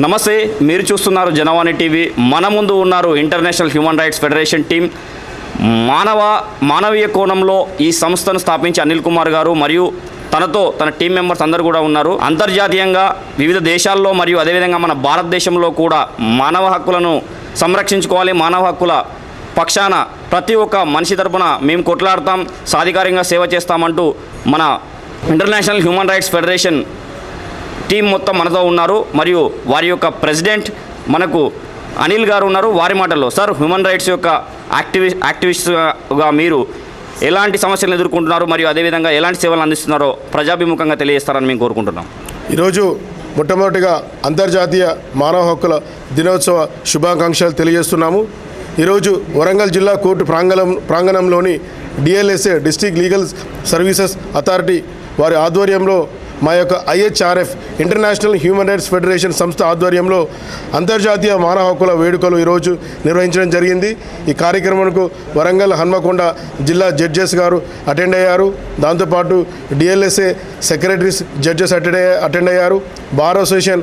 నమస్తే మీరు చూస్తున్నారు జనవాణి టీవీ. మన ముందు ఉన్నారు international human rights federation team మానవ మానవీయ కోణంలో ఈ సంస్థను స్థాపించి అనిల్ కుమార్ గారు మరియు తనతో తన టీం మెంబర్స్ అందరూ కూడా ఉన్నారు. అంతర్జాతీయంగా వివిధ దేశాల్లో మరియు అదేవిధంగా మన భారతదేశంలో కూడా మానవ హక్కులను సంరక్షించుకోవాలి. మానవ హక్కుల పక్షాన ప్రతి ఒక్క మనిషి తరపున మేము కొట్లాడతాం సాధికారికంగా సేవ చేస్తామంటూ మన international human rights federation team మొత్తం మనతో ఉన్నారు. మరియు వారి యొక్క ప్రెసిడెంట్ మనకు అనిల్ గారు ఉన్నారు. వారి మాటల్లో సార్ హ్యూమన్ రైట్స్ యొక్క యాక్టివి యాక్టివిస్ట్గా మీరు ఎలాంటి సమస్యలను ఎదుర్కొంటున్నారు? మరియు అదేవిధంగా ఎలాంటి సేవలు అందిస్తున్నారో ప్రజాభిముఖంగా తెలియజేస్తారని మేము కోరుకుంటున్నాం. ఈరోజు మొట్టమొదటిగా అంతర్జాతీయ మానవ హక్కుల దినోత్సవ శుభాకాంక్షలు తెలియజేస్తున్నాము. ఈరోజు వరంగల్ జిల్లా కోర్టు ప్రాంగణం ప్రాంగణంలోని DLSA district legal services authority వారి ఆధ్వర్యంలో మా యొక్క IHRF international human rights federation సంస్థ ఆధ్వర్యంలో అంతర్జాతీయ మానవ హక్కుల వేడుకలు ఈరోజు నిర్వహించడం జరిగింది. ఈ కార్యక్రమంకు వరంగల్ హన్మకొండ జిల్లా జడ్జెస్ గారు అటెండ్ అయ్యారు. దాంతోపాటు DLSA secretaries judges attend attend అయ్యారు. Bar association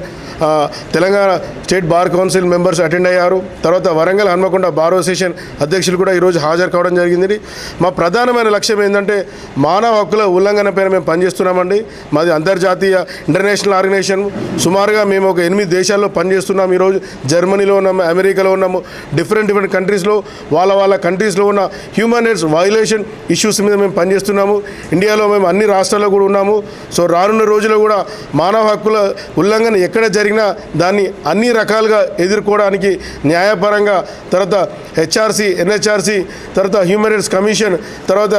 Telangana state bar council members attend అయ్యారు. తర్వాత వరంగల్ హన్మకొండ బార్ అసోసియేషన్ అధ్యక్షులు కూడా ఈరోజు హాజరు కావడం జరిగింది. మా ప్రధానమైన లక్ష్యం ఏంటంటే మానవ హక్కుల ఉల్లంఘన పైన మేము పనిచేస్తున్నామండి. మాది అంతర్జాతీయ ఇంటర్నేషనల్ ఆర్గనైజేషన్. సుమారుగా మేము ఒక ఎనిమిది దేశాల్లో పనిచేస్తున్నాం. ఈరోజు జర్మనీలో ఉన్నాము అమెరికాలో ఉన్నాము డిఫరెంట్ డిఫరెంట్ కంట్రీస్లో వాళ్ళ వాళ్ళ కంట్రీస్లో ఉన్న హ్యూమన్ రైట్స్ వైలేషన్ ఇష్యూస్ మీద మేము పనిచేస్తున్నాము. ఇండియాలో మేము అన్ని రాష్ట్రాల్లో కూడా ఉన్నాము. సో రానున్న రోజుల్లో కూడా మానవ హక్కుల ఉల్లంఘన ఎక్కడ జరిగినా దాన్ని అన్ని రకాలుగా ఎదుర్కోవడానికి న్యాయపరంగా తర్వాత హెచ్ఆర్సి ఎన్హెచ్ఆర్సి తర్వాత హ్యూమన్ రైట్స్ కమిషన్ తర్వాత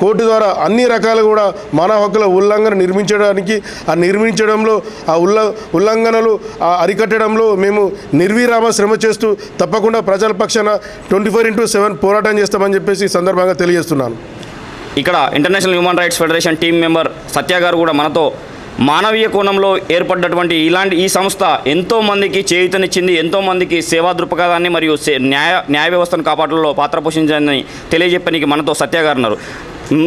కోర్టు ద్వారా అన్ని రకాలు కూడా మానవ హక్కుల ఉల్లంఘన నిర్మించడానికి ఆ నిర్మించడంలో ఆ ఉల్ల ఉల్లంఘనలు ఆ అరికట్టడంలో మేము నిర్విరామ శ్రమ చేస్తూ తప్పకుండా ప్రజల పక్షాన ట్వంటీ ఫోర్ ఇంటూ సెవెన్ పోరాటం చేస్తామని చెప్పేసి సందర్భంగా తెలియజేస్తున్నాను. ఇక్కడ international human rights federation team member Satya garu కూడా మనతో మానవీయ కోణంలో ఏర్పడ్డటువంటి ఇలాంటి ఈ సంస్థ ఎంతో మందికి చేయూతనిచ్చింది ఎంతోమందికి సేవా దృక్పథాన్ని మరియు సే- న్యాయ న్యాయ వ్యవస్థను కాపాడడంలో పాత్ర పోషించిందని తెలియజెప్పడానికి మనతో సత్య గారు ఉన్నారు.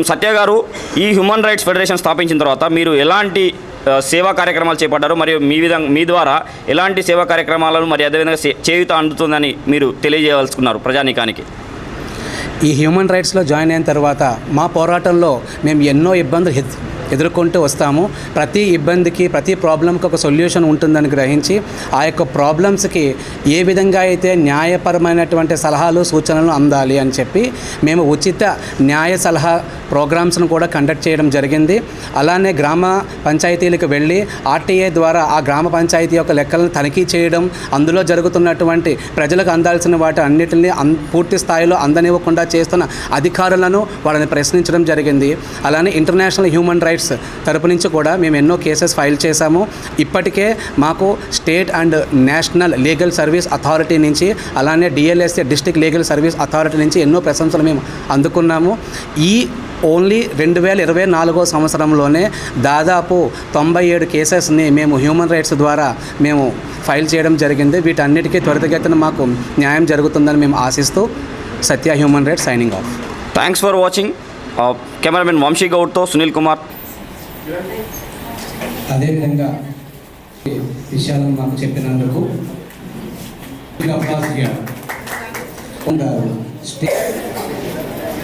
సత్య గారు ఈ హ్యూమన్ రైట్స్ ఫెడరేషన్ స్థాపించిన తర్వాత మీరు ఎలాంటి సేవా కార్యక్రమాలు చేపట్టారు మరియు మీ విధంగా మీ ద్వారా ఎలాంటి సేవా కార్యక్రమాలను మరి అదేవిధంగా చేయుత అందుతుందని మీరు తెలియజేయవలసుకున్నారు ప్రజానీకానికి? ఈ హ్యూమన్ రైట్స్లో జాయిన్ అయిన తర్వాత మా పోరాటంలో మేము ఎన్నో ఇబ్బందులు ఎదుర్కొంటూ వస్తాము. ప్రతి ఇబ్బందికి ప్రతి ప్రాబ్లంకి ఒక సొల్యూషన్ ఉంటుందని గ్రహించి ఆ యొక్క ప్రాబ్లమ్స్కి ఏ విధంగా అయితే న్యాయపరమైనటువంటి సలహాలు సూచనలు అందాలి అని చెప్పి మేము ఉచిత న్యాయ సలహా ప్రోగ్రామ్స్ను కూడా కండక్ట్ చేయడం జరిగింది. అలానే గ్రామ పంచాయతీలకు వెళ్ళి ఆర్టీఏ ద్వారా ఆ గ్రామ పంచాయతీ యొక్క లెక్కలను తనిఖీ చేయడం అందులో జరుగుతున్నటువంటి ప్రజలకు అందాల్సిన వాటి అన్నిటిని అన్ పూర్తి స్థాయిలో అందనివ్వకుండా చేస్తున్న అధికారులను వాళ్ళని ప్రశ్నించడం జరిగింది. అలానే ఇంటర్నేషనల్ హ్యూమన్ రైట్స్ తరపు నుంచి కూడా మేము ఎన్నో కేసెస్ ఫైల్ చేశాము. ఇప్పటికే మాకు state and national legal service authority నుంచి అలానే DLSA district legal service authority నుంచి ఎన్నో ప్రశంసలు మేము అందుకున్నాము. ఈ ఓన్లీ రెండు వేల ఇరవై నాలుగో సంవత్సరంలోనే దాదాపు తొంభై ఏడు కేసెస్ని మేము హ్యూమన్ రైట్స్ ద్వారా మేము ఫైల్ చేయడం జరిగింది. వీటన్నిటికీ త్వరితగతిన మాకు న్యాయం జరుగుతుందని మేము ఆశిస్తూ Satya human rights signing off. Thanks for watching cameraman Vamshi గౌడ్తో Sunil Kumar. అదేవిధంగా విషయాలను మాకు చెప్పినందుకు స్టేట్